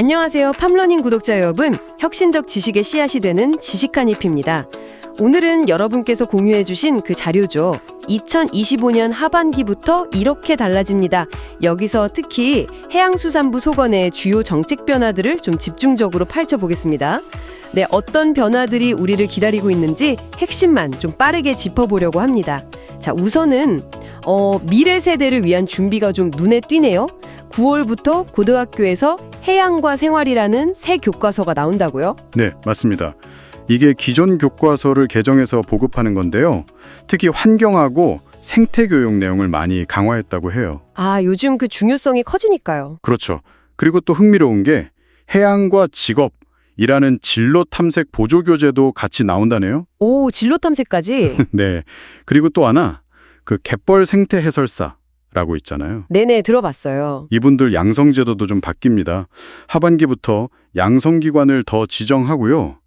안녕하세요. 팜러닝 구독자 여러분. 혁신적 지식의 씨앗이 되는 지식한 잎입니다. 오늘은 여러분께서 공유해 주신 그 자료죠. 2025년 하반기부터 이렇게 달라집니다. 여기서 특히 해양수산부 소관의 주요 정책 변화들을 좀 집중적으로 펼쳐보겠습니다. 네, 어떤 변화들이 우리를 기다리고 있는지 핵심만 좀 빠르게 짚어보려고 합니다. 자, 우선은 어, 미래 세대를 위한 준비가 좀 눈에 띄네요. 9월부터 고등학교에서 해양과 생활이라는 새 교과서가 나온다고요? 네, 맞습니다. 이게 기존 교과서를 개정해서 보급하는 건데요. 특히 환경하고 생태 교육 내용을 많이 강화했다고 해요. 아, 요즘 그 중요성이 커지니까요. 그렇죠. 그리고 또 흥미로운 게 해양과 직업이라는 진로 탐색 보조 교재도 같이 나온다네요. 오, 진로 탐색까지? 네. 그리고 또 하나 그 갯벌 생태 해설사 라고 있잖아요. 네네, 들어봤어요. 이분들 양성 제도도 좀 바뀝니다. 하반기부터 양성 기관을 더 지정하고요.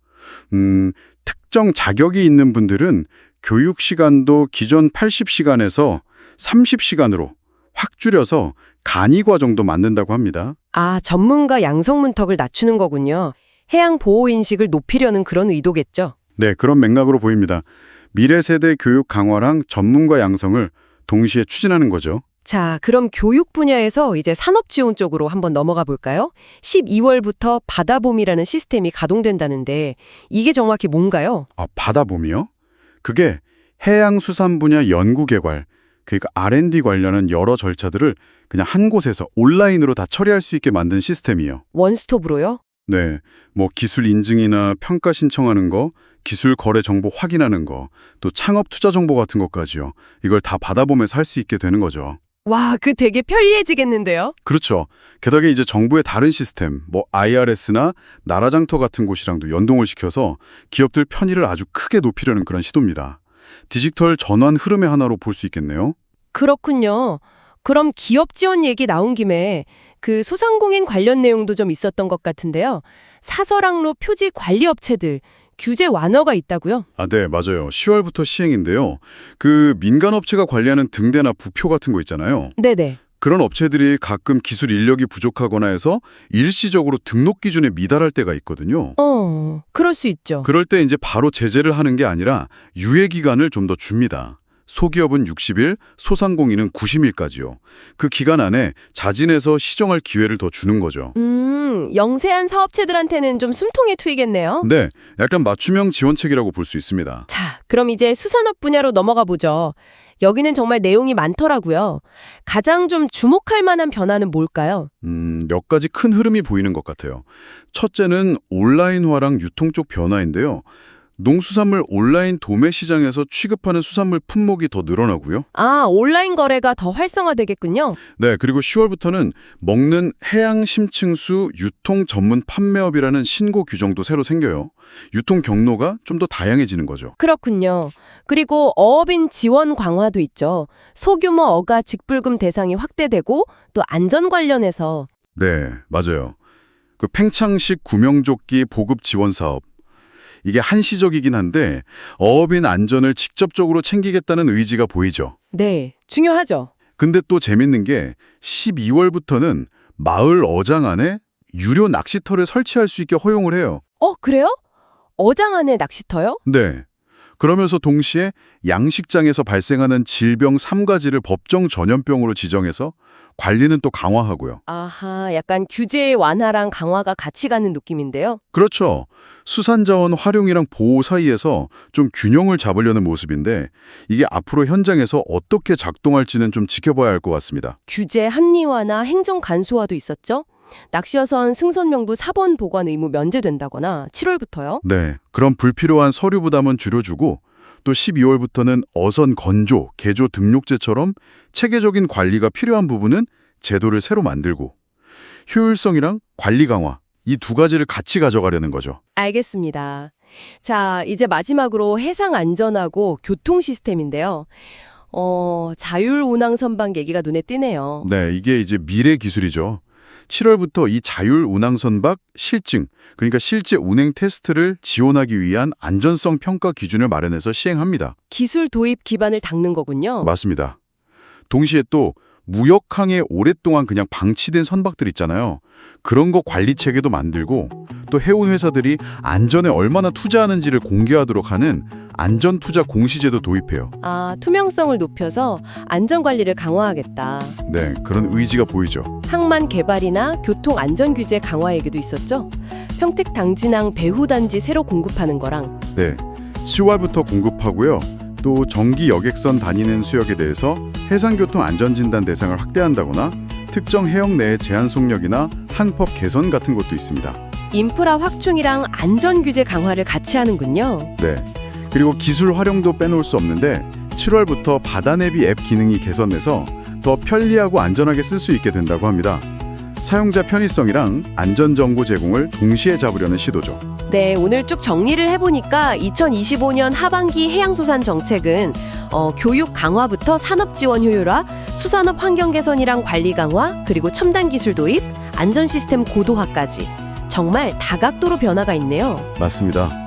음, 특정 자격이 있는 분들은 교육 시간도 기존 80시간에서 30시간으로 확 줄여서 간이 과 정도 만든다고 합니다. 아, 전문가 양성 문턱을 낮추는 거군요. 해양 보호 인식을 높이려는 그런 의도겠죠. 네, 그런 맥락으로 보입니다. 미래 세대 교육 강화랑 전문가 양성을 동시에 추진하는 거죠. 자, 그럼 교육 분야에서 이제 산업 지원 쪽으로 한번 넘어가 볼까요? 12월부터 바다봄이라는 시스템이 가동된다는데 이게 정확히 뭔가요? 아, 바다봄이요? 그게 해양수산 분야 연구개발, 그러니까 R&D 관련한 여러 절차들을 그냥 한 곳에서 온라인으로 다 처리할 수 있게 만든 시스템이요. 원스톱으로요? 네, 뭐 기술 인증이나 평가 신청하는 거, 기술 거래 정보 확인하는 거, 또 창업 투자 정보 같은 것까지요. 이걸 다 바다봄에서 할 수 있게 되는 거죠. 와, 그 되게 편리해지겠는데요? 그렇죠. 게다가 이제 정부의 다른 시스템, 뭐 IRS나 나라장터 같은 곳이랑도 연동을 시켜서 기업들 편의를 아주 크게 높이려는 그런 시도입니다. 디지털 전환 흐름의 하나로 볼 수 있겠네요. 그렇군요. 그럼 기업 지원 얘기 나온 김에 그 소상공인 관련 내용도 좀 있었던 것 같은데요. 사설항로 표지 관리 업체들 규제 완화가 있다고요? 아, 네, 맞아요. 10월부터 시행인데요. 그 민간 업체가 관리하는 등대나 부표 같은 거 있잖아요. 네네. 그런 업체들이 가끔 기술 인력이 부족하거나 해서 일시적으로 등록 기준에 미달할 때가 있거든요. 어, 그럴 수 있죠. 그럴 때 이제 바로 제재를 하는 게 아니라 유예 기간을 좀 더 줍니다. 소기업은 60일, 소상공인은 90일까지요. 그 기간 안에 자진해서 시정할 기회를 더 주는 거죠. 음, 영세한 사업체들한테는 좀 숨통이 트이겠네요. 네, 약간 맞춤형 지원책이라고 볼 수 있습니다. 자, 그럼 이제 수산업 분야로 넘어가 보죠. 여기는 정말 내용이 많더라고요. 가장 좀 주목할 만한 변화는 뭘까요? 음, 몇 가지 큰 흐름이 보이는 것 같아요. 첫째는 온라인화랑 유통 쪽 변화인데요. 농수산물 온라인 도매 시장에서 취급하는 수산물 품목이 더 늘어나고요. 아, 온라인 거래가 더 활성화되겠군요. 네, 그리고 10월부터는 먹는 해양 심층수 유통 전문 판매업이라는 신고 규정도 새로 생겨요. 유통 경로가 좀 더 다양해지는 거죠. 그렇군요. 그리고 어업인 지원 강화도 있죠. 소규모 어가 직불금 대상이 확대되고 또 안전 관련해서 네, 맞아요. 그 팽창식 구명조끼 보급 지원 사업. 이게 한시적이긴 한데 어업인 안전을 직접적으로 챙기겠다는 의지가 보이죠. 네, 중요하죠. 근데 또 재밌는 게 12월부터는 마을 어장 안에 유료 낚시터를 설치할 수 있게 허용을 해요. 어, 그래요? 어장 안에 낚시터요? 네. 그러면서 동시에 양식장에서 발생하는 질병 3가지를 법정 전염병으로 지정해서 관리는 또 강화하고요. 아하, 약간 규제 완화랑 강화가 같이 가는 느낌인데요. 그렇죠. 수산자원 활용이랑 보호 사이에서 좀 균형을 잡으려는 모습인데 이게 앞으로 현장에서 어떻게 작동할지는 좀 지켜봐야 할 것 같습니다. 규제 합리화나 행정 간소화도 있었죠. 낚시어선 승선명부 사본 보관 의무 면제된다거나 7월부터요. 네. 그럼 불필요한 서류 부담은 줄여주고 또 12월부터는 어선 건조, 개조 등록제처럼 체계적인 관리가 필요한 부분은 제도를 새로 만들고 효율성이랑 관리 강화 이 두 가지를 같이 가져가려는 거죠. 알겠습니다. 자, 이제 마지막으로 해상 안전하고 교통 시스템인데요. 어, 자율 운항 선박 얘기가 눈에 띄네요. 네, 이게 이제 미래 기술이죠. 7월부터 이 자율 운항 선박 실증, 그러니까 실제 운행 테스트를 지원하기 위한 안전성 평가 기준을 마련해서 시행합니다. 기술 도입 기반을 닦는 거군요. 맞습니다. 동시에 또 무역항에 오랫동안 그냥 방치된 선박들 있잖아요. 그런 거 관리 체계도 만들고 또 해운 회사들이 안전에 얼마나 투자하는지를 공개하도록 하는 안전 투자 공시제도 도입해요. 아, 투명성을 높여서 안전 관리를 강화하겠다. 네, 그런 의지가 보이죠. 항만 개발이나 교통 안전 규제 강화 얘기도 있었죠. 평택 당진항 배후 단지 새로 공급하는 거랑 네, 10월부터 공급하고요. 또 정기 여객선 다니는 수역에 대해서 해상교통 안전진단 대상을 확대한다거나 특정 해역 내의 제한 속력이나 항법 개선 같은 것도 있습니다. 인프라 확충이랑 안전 규제 강화를 같이 하는군요. 네. 그리고 기술 활용도 빼놓을 수 없는데 7월부터 바다 내비 앱 기능이 개선돼서 더 편리하고 안전하게 쓸 수 있게 된다고 합니다. 사용자 편의성이랑 안전 정보 제공을 동시에 잡으려는 시도죠. 네, 오늘 쭉 정리를 해보니까 2025년 하반기 해양수산 정책은 어, 교육 강화부터 산업 지원 효율화, 수산업 환경 개선이랑 관리 강화, 그리고 첨단 기술 도입, 안전 시스템 고도화까지 정말 다각도로 변화가 있네요. 맞습니다.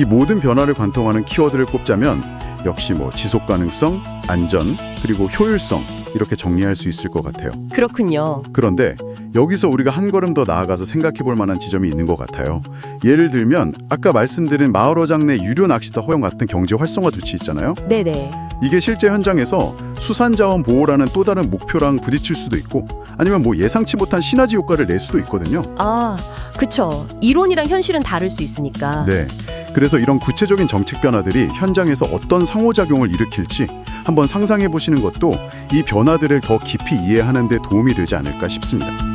이 모든 변화를 관통하는 키워드를 꼽자면 역시 뭐 지속 가능성, 안전, 그리고 효율성 이렇게 정리할 수 있을 것 같아요. 그렇군요. 그런데 여기서 우리가 한 걸음 더 나아가서 생각해 볼 만한 지점이 있는 것 같아요. 예를 들면 아까 말씀드린 마을어장 내 유료 낚시터 허용 같은 경제 활성화 조치 있잖아요. 네네. 이게 실제 현장에서 수산자원 보호라는 또 다른 목표랑 부딪힐 수도 있고 아니면 뭐 예상치 못한 시너지 효과를 낼 수도 있거든요. 아, 그쵸. 이론이랑 현실은 다를 수 있으니까. 네. 그래서 이런 구체적인 정책 변화들이 현장에서 어떤 상호작용을 일으킬지 한번 상상해 보시는 것도 이 변화들을 더 깊이 이해하는 데 도움이 되지 않을까 싶습니다.